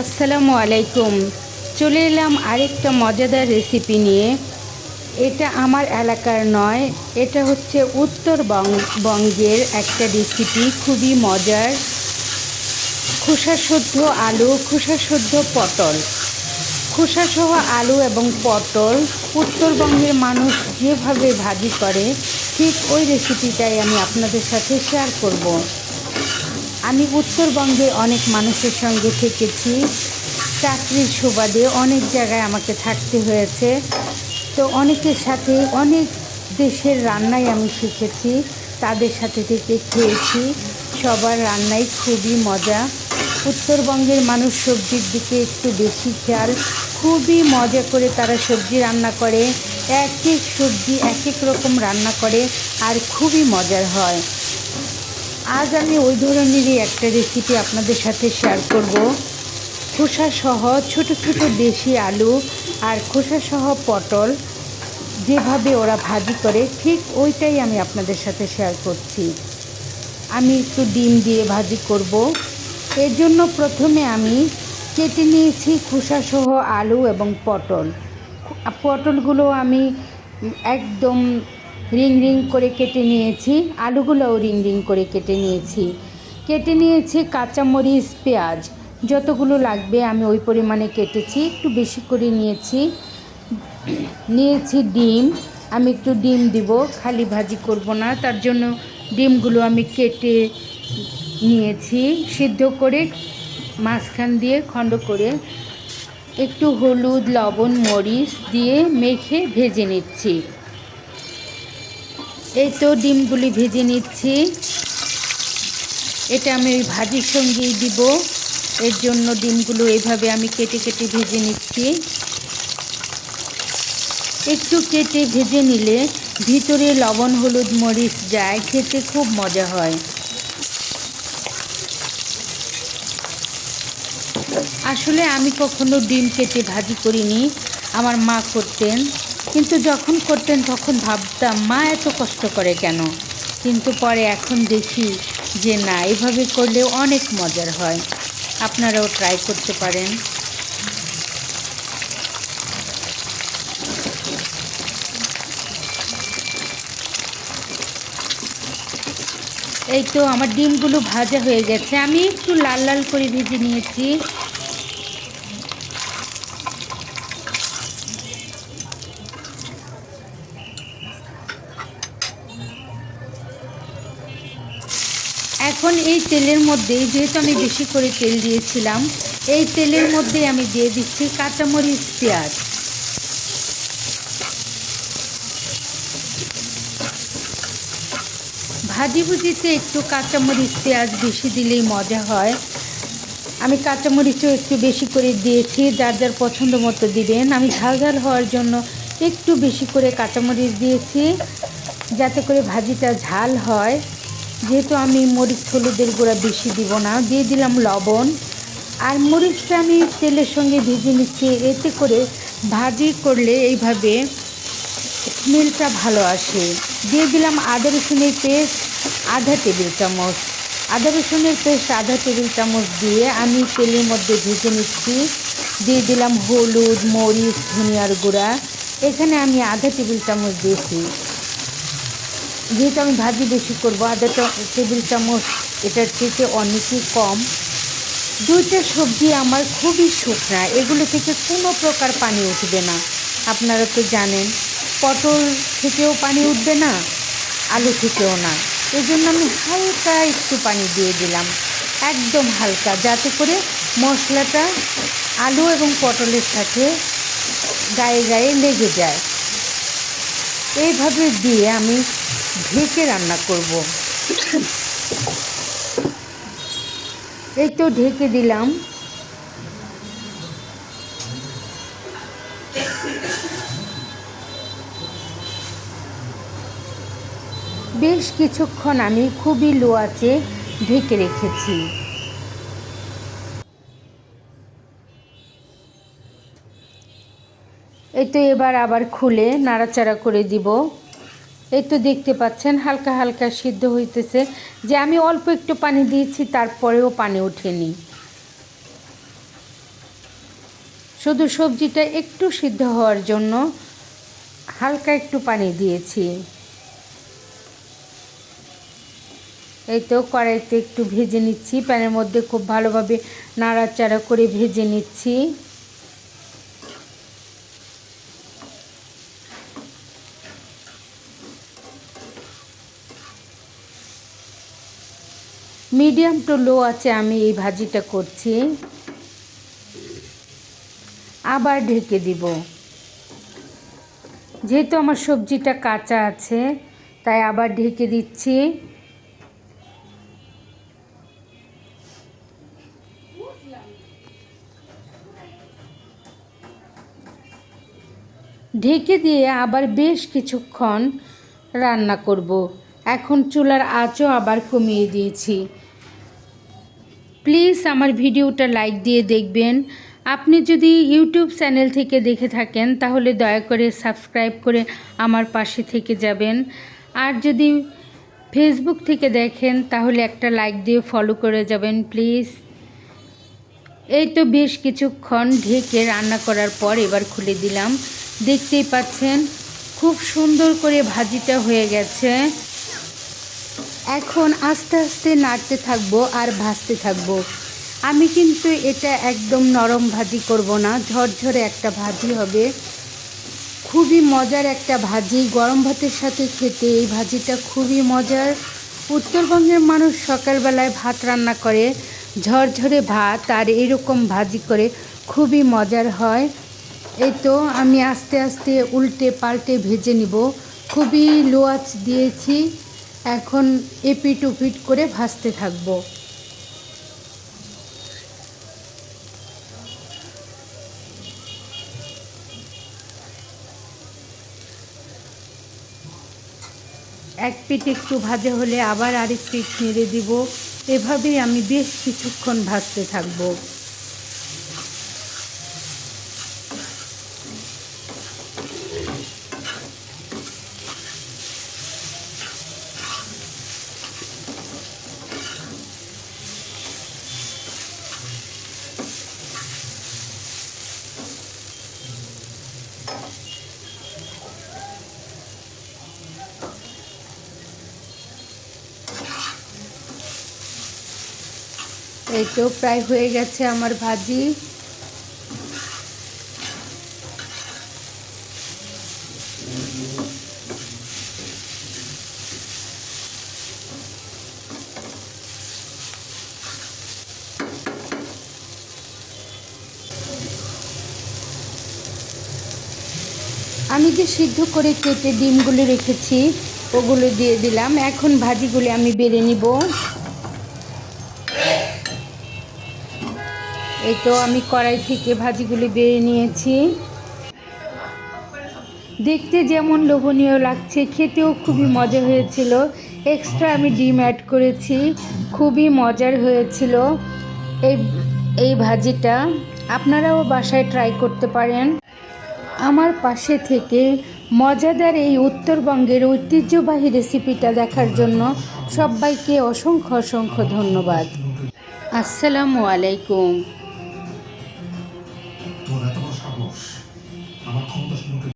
আসসালামু আলাইকুম। চলে এলাম আরেকটা মজাদার রেসিপি নিয়ে। এটা আমার এলাকার নয়, এটা হচ্ছে উত্তরবঙ্গ বঙ্গের একটা রেসিপি খুবই মজার। খোসাসদ্ধ আলু, খোসাসদ্ধ পটল। খোসাসহ আলু এবং পটল উত্তরবঙ্গের মানুষ যেভাবে ভাজি করে, ঠিক ওই রেসিপিটাই আমি আপনাদের সাথে শেয়ার করব। আমি উত্তরবঙ্গে অনেক মানুষের সঙ্গে থেকেছি। চাকরির সুবাদে অনেক জায়গায় আমাকে থাকতে হয়েছে। তো অনেকের সাথে অনেক দেশের রান্নাই আমি শিখেছি, তাদের সাথে থেকে খেয়েছি। সবার রান্নাই খুবই মজা। উত্তরবঙ্গের মানুষ সবজির দিকে একটু বেশি খেয়াল। খুবই মজা করে তারা সবজি রান্না করে, এক এক সবজি এক এক রকম রান্না করে, আর খুবই মজার হয়। আজ আমি ওই ধরনেরই একটা রেসিপি আপনাদের সাথে শেয়ার করব। খোসা সহ ছোট ছোট দেশি আলু আর খোসা সহ পটল যেভাবে ওরা ভাজি করে, ঠিক ওইটাই আমি আপনাদের সাথে শেয়ার করছি। আমি একটু ডিম দিয়ে ভাজি করব। এর জন্য প্রথমে আমি কেটে নিয়েছি খোসা সহ আলু এবং পটল। পটলগুলো আমি একদম রিং রিং করে কেটে নিয়েছি, আলুগুলোও রিং রিং করে কেটে নিয়েছি। কেটে নিয়েছি কাঁচামরিচ, পেঁয়াজ। যতগুলো লাগবে আমি ওই পরিমাণে কেটেছি, একটু বেশি করে নিয়েছি। নিয়েছি ডিম, আমি একটু ডিম দিব, খালি ভাজি করব না, তার জন্য ডিমগুলো আমি কেটে নিয়েছি, সিদ্ধ করে মাঝখান দিয়ে খণ্ড করে একটু হলুদ, লবণ, মরিচ দিয়ে মেখে ভেজে নিচ্ছি। এই তো ডিমগুলি ভেজে নিচ্ছি। এটা আমি ওই ভাজির সঙ্গেই দিব। এর জন্য ডিমগুলো এইভাবে আমি কেটে কেটে ভেজে নিচ্ছি। একটু কেটে ভেজে নিলে ভিতরে লবণ, হলুদ, মরিচ যায়, খেতে খুব মজা হয়। আসলে আমি কখনো ডিম কেটে ভাজি করিনি। আমার মা করতেন। কিন্তু যখন করতেন তখন ভাবতাম, মা এত কষ্ট করে কেন? কিন্তু পরে এখন দেখি যে না, এভাবে করলে অনেক মজার হয়। আপনারাও ট্রাই করতে পারেন। এই তো আমার ডিমগুলো ভাজা হয়ে গেছে। আমি একটু লাল লাল করে ভেজে নিয়েছি। এখন এই তেলের মধ্যে, যেহেতু আমি বেশি করে তেল দিয়েছিলাম, এই তেলের মধ্যে আমি দিয়ে দিচ্ছি কাঁচামরিচ পেঁয়াজ। ভাজি ভুজিতে একটু কাঁচামরিচ পেঁয়াজ বেশি দিলেই মজা হয়। আমি কাঁচামরিচও একটু বেশি করে দিয়েছি, যার যার পছন্দ মতো দিবেন। আমি ঝাল ঝাল হওয়ার জন্য একটু বেশি করে কাঁচামরিচ দিয়েছি, যাতে করে ভাজিটা ঝাল হয়। যেহেতু আমি মরিচ হলুদের গুঁড়া বেশি দিব না, দিয়ে দিলাম লবণ। আর মরিচটা আমি তেলের সঙ্গে ভেজে নিচ্ছি, এতে করে ভাজি করলে এইভাবে স্মেলটা ভালো আসে। দিয়ে দিলাম আদা রসুনের পেস্ট, আধা টেবিল চামচ। আদা রসুনের পেস্ট, আধা টেবিল চামচ দিয়ে আমি তেলের মধ্যে ভেজে নিচ্ছি। দিয়ে দিলাম হলুদ, মরিচ, ধনিয়ার গুঁড়া। এখানে আমি আধা টেবিল চামচ দিয়েছি। যেহেতু আমি ভাজি বেশি করব আধা টেবিল চামচ, এটার থেকে অনেকই কম। দুইটা সবজি আমার খুবই শুকনা, এগুলো থেকে কোনো প্রকার পানি উঠবে না। আপনারা তো জানেন, পটল থেকেও পানি উঠবে না, আলু থেকেও না। এই জন্য আমি হালকা একটু পানি দিয়ে দিলাম, একদম হালকা, যাতে করে মশলাটা আলু এবং পটলের সাথে গায়ে গায়ে লেগে যায়। এইভাবে দিয়ে আমি ঢেকে রান্না করব। এই তো ঢেকে দিলাম। বেশ কিছুক্ষণ আমি খুবই লো ঢেকে রেখেছি। এই তো এবার আবার খুলে নাড়াচাড়া করে দিব। এই তো দেখতে পাচ্ছেন, হালকা হালকা সিদ্ধ হইতেছে। যে আমি অল্প একটু পানি দিয়েছি, তারপরেও পানি ওঠেনি। শুধু সবজিটা একটু সিদ্ধ হওয়ার জন্য হালকা একটু পানি দিয়েছি। এই তো কড়াইতে একটু ভেজে নিচ্ছি, প্যানের মধ্যে খুব ভালোভাবে নাড়াচাড়া করে ভেজে নিচ্ছি। মিডিয়াম টু লো আছে, আমি এই ভাজিটা করছি। আবার ঢেকে দিব। যেহেতু আমার সবজিটা কাঁচা আছে, তাই আবার ঢেকে দিচ্ছি। ঢেকে দিয়ে আবার বেশ কিছুক্ষণ রান্না করব। এখন চুলার আঁচও আবার কমিয়ে দিয়েছি। প্লিজ আমার ভিডিওটা লাইক দিয়ে দেখবেন। আপনি যদি ইউটিউব চ্যানেল থেকে দেখে থাকেন, তাহলে দয়া করে সাবস্ক্রাইব করে আমার পাশে থেকে যাবেন। আর যদি ফেসবুক থেকে দেখেন, তাহলে একটা লাইক দিয়ে ফলো করে যাবেন, প্লিজ। এই তো বেশ কিছুক্ষণ ঢেকে রান্না করার পর এবার খুলে দিলাম। দেখতেই পাচ্ছেন, খুব সুন্দর করে ভাজিটা হয়ে গেছে। এখন আস্তে আস্তে নাড়তে থাকব আর ভাজতে থাকব। আমি কিন্তু এটা একদম নরম ভাজি করব না, ঝরঝরে একটা ভাজি হবে। খুবই মজার একটা ভাজি, গরম ভাতের সাথে খেতে এই ভাজিটা খুবই মজার। উত্তরবঙ্গের মানুষ সকালবেলায় ভাত রান্না করে, ঝরঝরে ভাত আর এরকম ভাজি করে খুবই মজার হয়। এই তো আমি আস্তে আস্তে উল্টে পাল্টে ভেজে নিব। খুবই লোয়াচ দিয়েছি। এখন এপিট উপিট করে ভাজতে থাকব। এক পিঠ একটু ভাজা হলে আবার আরেক পিঠ নেড়ে দিব। এভাবেই আমি বেশ কিছুক্ষণ ভাজতে থাকব। এই প্রায় হয়ে গেছে আমার ভাজি। আমি যে সিদ্ধ করে কেটে ডিমগুলো রেখেছি, ওগুলো দিয়ে দিলাম। এখন ভাজিগুলি আমি বেড়ে নিব। এই তো আমি কড়াই থেকে ভাজিগুলি বেড়ে নিয়েছি। দেখতে যেমন লোভনীয় লাগছে, খেতেও খুবই মজা হয়েছিল। এক্সট্রা আমি ডিম অ্যাড করেছি, খুবই মজার হয়েছিল এই এই ভাজিটা। আপনারাও বাসায় ট্রাই করতে পারেন। আমার পাশে থেকে মজাদার এই উত্তরবঙ্গের ঐতিহ্যবাহী রেসিপিটা দেখার জন্য সবাইকে অসংখ্য অসংখ্য ধন্যবাদ। আসসালামু আলাইকুম। どうだと